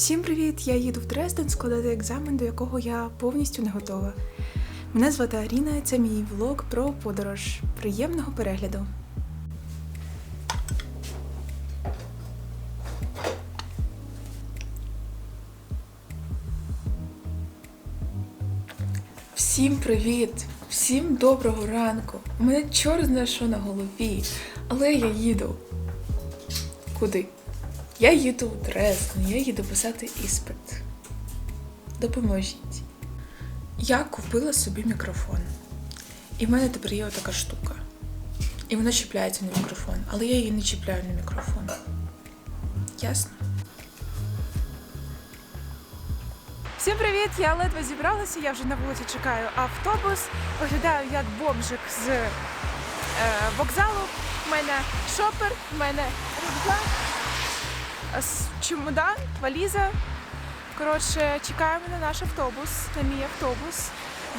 Всім привіт! Я їду в Дрезден складати екзамен, до якого я повністю не готова. Мене звати Аріна, це мій влог про подорож. Приємного перегляду. Всім привіт! Всім доброго ранку! У мене чорт знає що на голові, але я їду. Куди? Я їду в Дрезден, я їду писати іспит. Допоможіть. Я купила собі мікрофон. І в мене тепер є отака штука. І вона чіпляється на мікрофон, але я її не чіпляю на мікрофон. Ясно? Всім привіт! Я ледве зібралася, я вже на вулиці чекаю автобус. Виглядаю як бомжик з е, вокзалу. У мене шопер, в мене рюкзак, чемодан, валіза. Коротше, чекаємо на наш автобус, на мій автобус.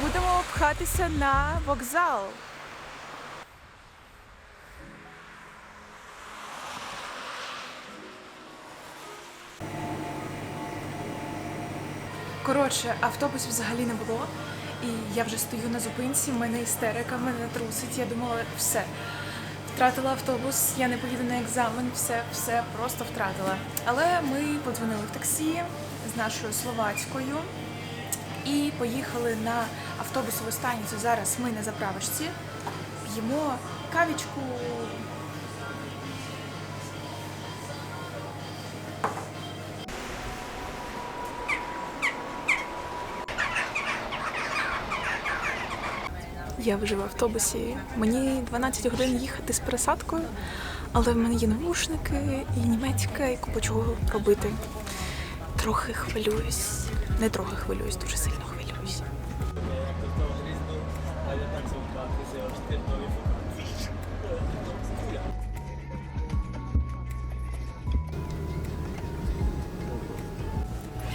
Будемо пхатися на вокзал. Коротше, автобусів взагалі не було. І я вже стою на зупинці, в мене істерика, в мене трусить. Я думала, все. Втратила автобус, я не поїду на екзамен, все, все просто втратила. Але ми подзвонили в таксі з нашою словацькою і поїхали на автобусову станцію. Зараз ми на заправочці п'ємо кавічку. Я вже в автобусі. Мені 12 годин їхати з пересадкою, але в мене є навушники і німецька, і купа чого робити. Трохи хвилююсь. Не трохи хвилююсь, дуже сильно хвилююсь.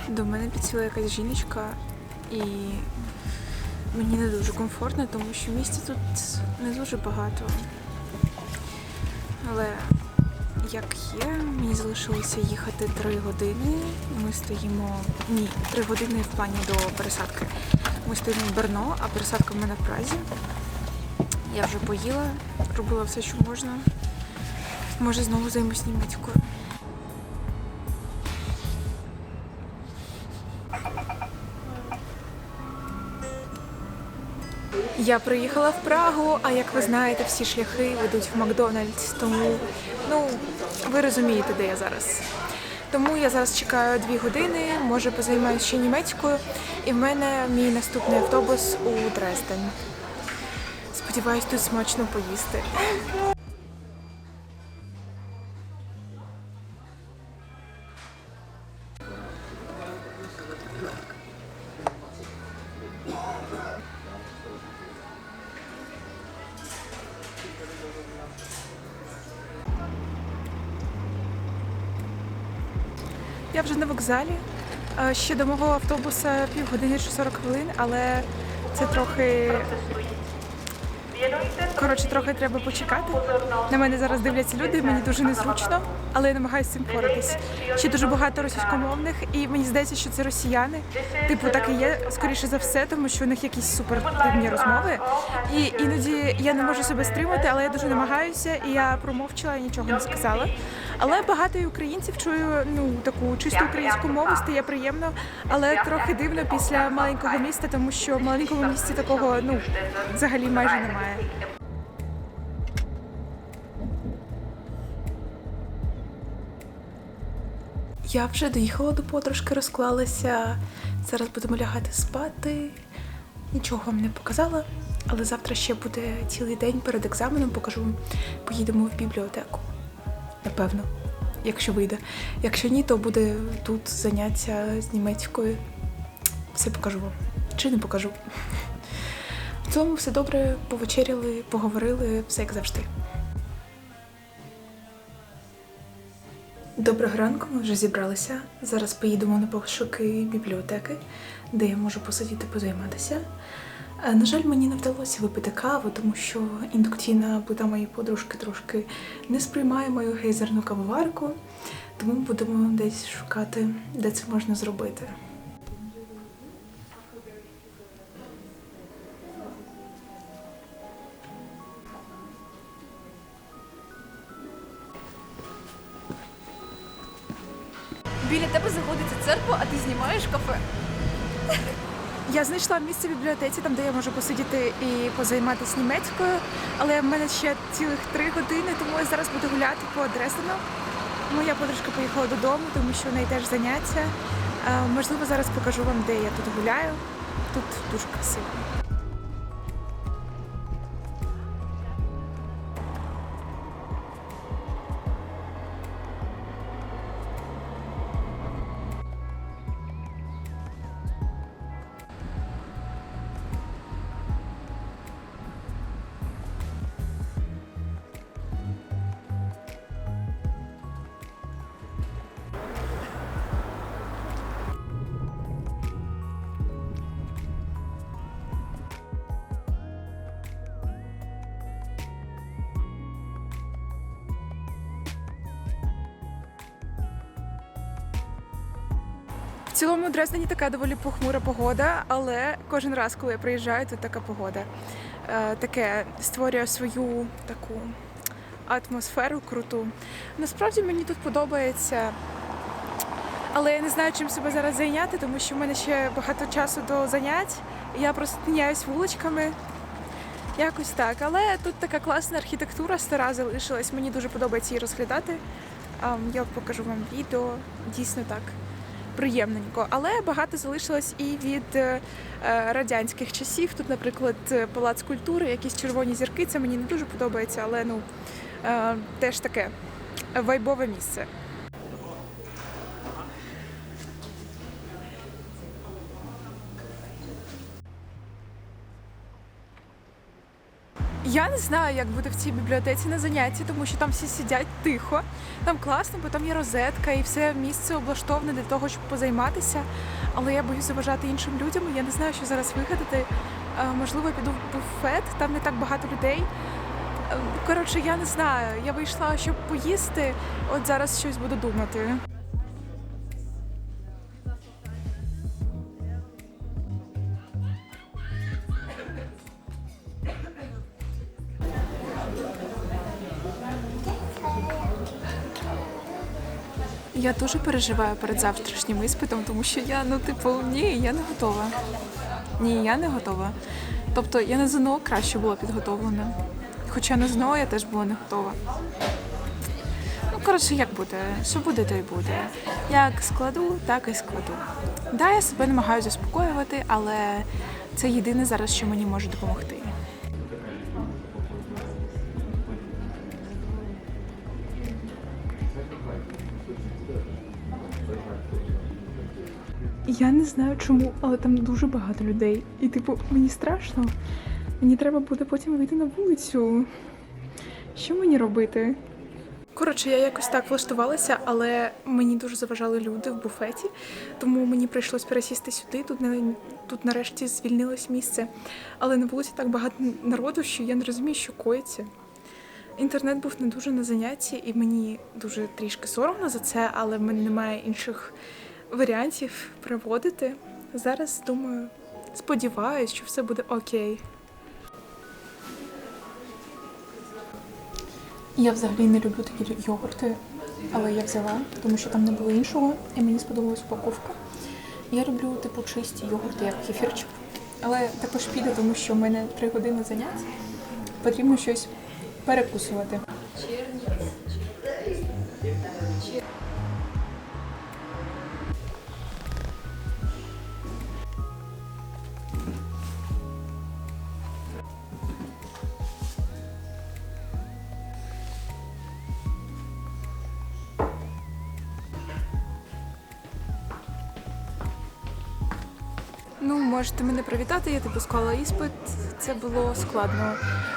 До мене підсіла якась жіночка, і мені не дуже комфортно, тому що місця тут не дуже багато. Але як є, мені залишилося їхати три години. Ми стоїмо. Ні, три години в плані до пересадки. Ми стоїмо в Берно, а пересадка в мене в Празі. Я вже поїла, робила все, що можна. Може, знову займусь німецькою. Я приїхала в Прагу, а як ви знаєте, всі шляхи ведуть в Макдональдс, тому ну ви розумієте, де я зараз. Тому я зараз чекаю дві години, може позаймаюся ще німецькою, і в мене мій наступний автобус у Дрезден. Сподіваюсь, тут смачно поїсти. Вокзалі. Ще до мого автобуса півгодини чи 40 хвилин, але це трохи. Коротше, трохи треба почекати. На мене зараз дивляться люди, мені дуже незручно, але я намагаюся цим впоратись. Ще дуже багато російськомовних, і мені здається, що це росіяни. Типу, так і є, скоріше за все, тому що у них якісь супердивні розмови. І іноді я не можу себе стримати, але я дуже намагаюся, і я промовчала, і нічого не сказала. Але багато українців чую ну таку чисту українську мову, стає приємно, але трохи дивно після маленького міста, тому що в маленькому місті такого ну взагалі майже немає. Я вже доїхала до подружки, розклалася. Зараз будемо лягати спати. Нічого вам не показала, але завтра ще буде цілий день перед екзаменом. Покажу. Поїдемо в бібліотеку. Напевно, якщо вийде. Якщо ні, то буде тут заняття з німецькою. Все покажу вам. Чи не покажу. В цьому все добре, повечеряли, поговорили, все як завжди. Доброго ранку, ми вже зібралися. Зараз поїдемо на пошуки бібліотеки, де я можу посидіти позайматися. Е, На жаль, мені не вдалося випити каву, тому що індукційна плита моєї подружки трошки не сприймає мою гейзерну кавоварку, тому будемо десь шукати, де це можна зробити. Біля тебе заходиться церква, а ти знімаєш кафе. Я знайшла місце в бібліотеці, там де я можу посидіти і позайматися німецькою, але в мене ще цілих три години, тому я зараз буду гуляти по Дрездену. Моя подружка поїхала додому, тому що в неї теж заняття. Е, Можливо, зараз покажу вам, де я тут гуляю. Тут дуже красиво. Цілому Дрездені така доволі похмура погода, але кожен раз, коли я приїжджаю, тут така погода. Е, таке створює свою таку атмосферу круту. Насправді мені тут подобається. Але я не знаю, чим себе зараз зайняти, тому що в мене ще багато часу до занять. Я просто тиняюсь вуличками. Якось так. Але тут така класна архітектура стара залишилась. Мені дуже подобається її розглядати. Я покажу вам відео. Дійсно так приємненько. Але багато залишилось і від е, е, радянських часів. Тут, наприклад, е, палац культури, якісь червоні зірки. Це мені не дуже подобається, але ну теж таке вайбове місце. Я не знаю, як буде в цій бібліотеці на занятті, тому що там всі сидять тихо. Там класно, бо там є розетка і все місце облаштоване для того, щоб позайматися. Але я боюсь заважати іншим людям. Я не знаю, що зараз вигадати. Е, Можливо, піду в буфет, там не так багато людей. Е, Коротше, я не знаю. Я вийшла, щоб поїсти. От зараз щось буду думати. Я дуже переживаю перед завтрашнім іспитом, тому що я, ну, типу, ні, я не готова. Ні, я не готова. Тобто я на ЗНО краще була підготовлена. Хоча на ЗНО я теж була не готова. Ну, коротше, як буде? Що буде, то й буде. Як складу, так і складу. Да, я себе намагаюся заспокоювати, але це єдине зараз, що мені може допомогти. Я не знаю чому, але там дуже багато людей. І, типу, мені страшно. Мені треба буде потім вийти на вулицю. Що мені робити? Коротше, я якось так влаштувалася, але мені дуже заважали люди в буфеті, тому мені прийшлось пересісти сюди. Тут не тут нарешті звільнилось місце. Але на вулиці так багато народу, що я не розумію, що коїться. Інтернет був не дуже на занятті, і мені дуже трішки соромно за це, але в мене немає інших варіантів проводити. Зараз думаю, сподіваюся, що все буде окей. Я взагалі не люблю такі йогурти, але я взяла, тому що там не було іншого, і мені сподобалась упаковка. Я люблю типу чисті йогурти, як кефірчик. Але також піде, тому що в мене три години занять. Потрібно щось перекусувати. Можете мене привітати, я типу склала іспит. Це було складно.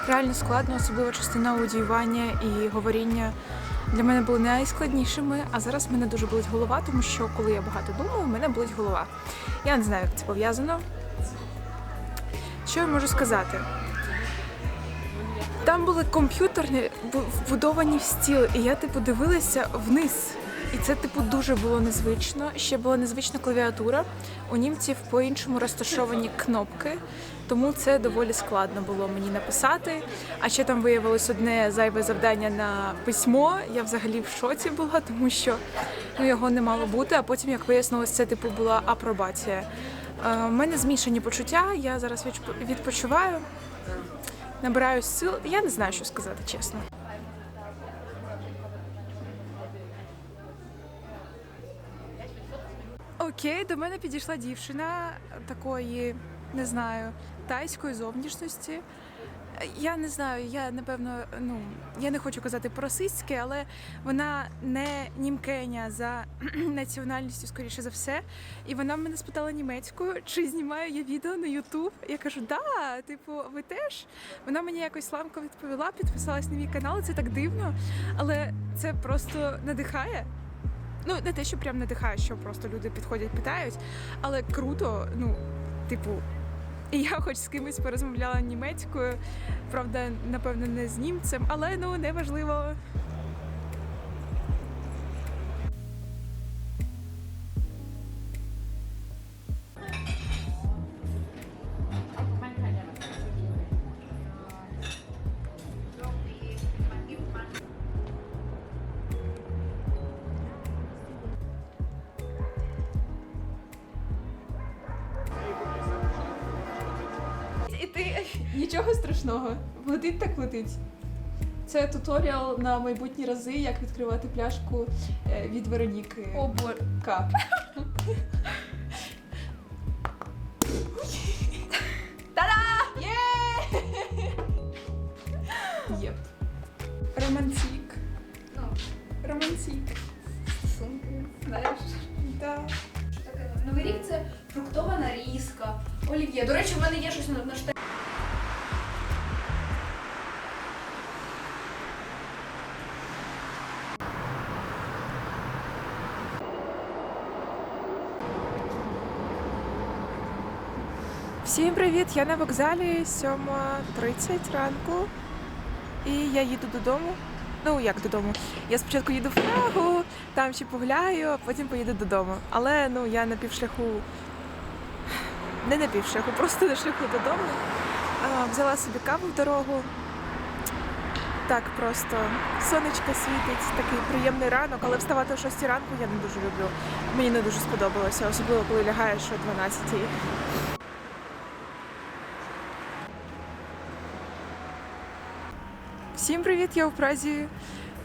Реально складно, особливо частина аудіювання і говоріння для мене були найскладнішими, а зараз в мене дуже болить голова, тому що коли я багато думаю, в мене болить голова. Я не знаю, як це пов'язано. Що я можу сказати? Там були комп'ютерні вбудовані в стіл, і я типу дивилася вниз. І це, типу, дуже було незвично. Ще була незвична клавіатура. У німців по-іншому розташовані кнопки, тому це доволі складно було мені написати. А ще там виявилось одне зайве завдання на письмо. Я взагалі в шоці була, тому що ну, його не мало бути. А потім, як вияснилось, це типу була апробація. Е, У мене змішані почуття. Я зараз відпочиваю, набираю сил. Я не знаю, що сказати, чесно. Окей, до мене підійшла дівчина такої, не знаю, тайської зовнішності. Я не знаю, я напевно, ну я не хочу казати по-расистськи, але вона не німкеня за національністю, скоріше за все. І вона мене спитала німецькою, чи знімаю я відео на Ютуб. Я кажу, да, типу, ви теж. Вона мені якось ламко відповіла, підписалась на мій канал. Це так дивно, але це просто надихає. Ну, не те, що прям надихає, що просто люди підходять, питають, але круто, ну, типу. І я хоч з кимось порозмовляла німецькою, правда, напевно, не з німцем, але ну неважливо. Нічого страшного. Летить так летить. Це туторіал на майбутні рази, як відкривати пляшку е, від Вероніки. О, боже. К. Та-да! Є! Єп. Романтик. Ну, Романтик. стосунки, знаєш. Да. Таке? Новий рік це фруктова нарізка, олів'є. До речі, в мене є щось на, на штаті. Всім привіт! Я на вокзалі 7.30 ранку. І я їду додому. Ну як додому? Я спочатку їду в Прагу, там ще погуляю, а потім поїду додому. Але ну я на півшляху. Не на півшляху, просто на шляху додому. А, взяла собі каву в дорогу. Так просто сонечко світить, такий приємний ранок, але вставати о 6 ранку я не дуже люблю. Мені не дуже сподобалося, особливо коли лягаєш о 12. Всім привіт, я у Празі.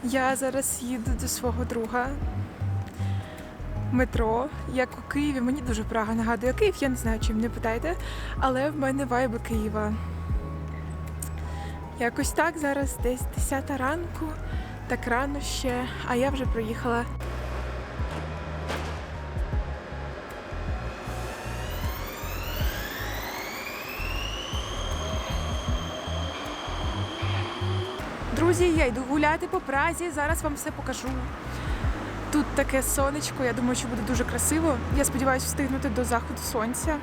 Я зараз їду до свого друга. Метро, як у Києві. Мені дуже Прага нагадує Київ, я не знаю, чим не питайте, але в мене вайби Києва. Якось так, зараз десь 10 ранку, так рано ще, а я вже проїхала. Друзі, я йду гуляти по Празі, зараз вам все покажу. Тут таке сонечко, я думаю, що буде дуже красиво. Я сподіваюся встигнути до заходу сонця,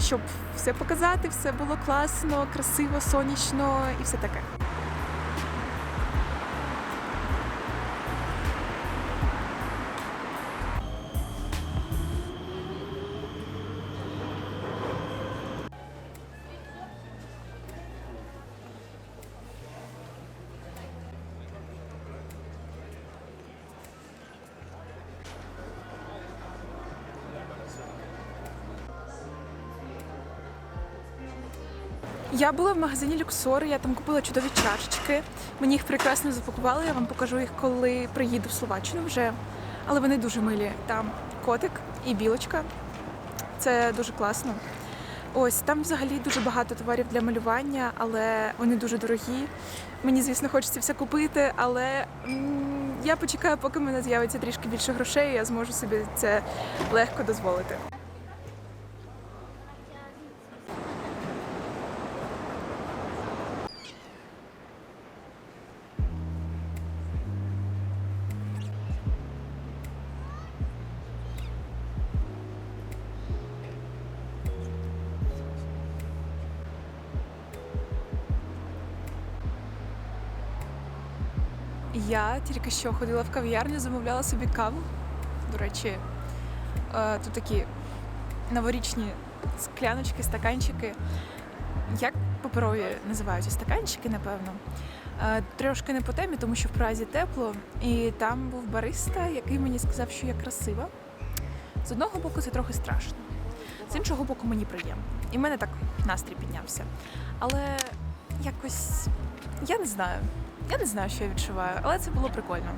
щоб все показати, все було класно, красиво, сонячно і все таке. Я була в магазині Люксор, я там купила чудові чашечки. Мені їх прекрасно запакували, я вам покажу їх, коли приїду в Словаччину вже. Але вони дуже милі. Там котик і білочка. Це дуже класно. Ось там взагалі дуже багато товарів для малювання, але вони дуже дорогі. Мені, звісно, хочеться все купити, але я почекаю, поки в мене з'явиться трішки більше грошей, і я зможу собі це легко дозволити. Я тільки що ходила в кав'ярню, замовляла собі каву. До речі, е, тут такі новорічні скляночки, стаканчики. Як паперові називаються стаканчики, напевно. Е, Трошки не по темі, тому що в Празі тепло, і там був бариста, який мені сказав, що я красива. З одного боку, це трохи страшно, з іншого боку, мені приємно. І в мене так настрій піднявся. Але якось я не знаю. Я не знаю, що я відчуваю, але це було прикольно.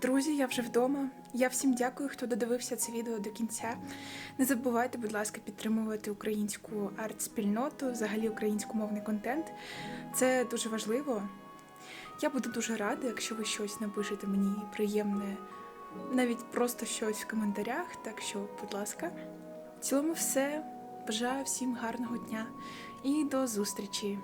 Друзі, я вже вдома. Я всім дякую, хто додивився це відео до кінця. Не забувайте, будь ласка, підтримувати українську арт-спільноту, взагалі українськомовний контент. Це дуже важливо. Я буду дуже рада, якщо ви щось напишете мені приємне, навіть просто щось в коментарях. Так що, будь ласка, в цілому все. Бажаю всім гарного дня і до зустрічі!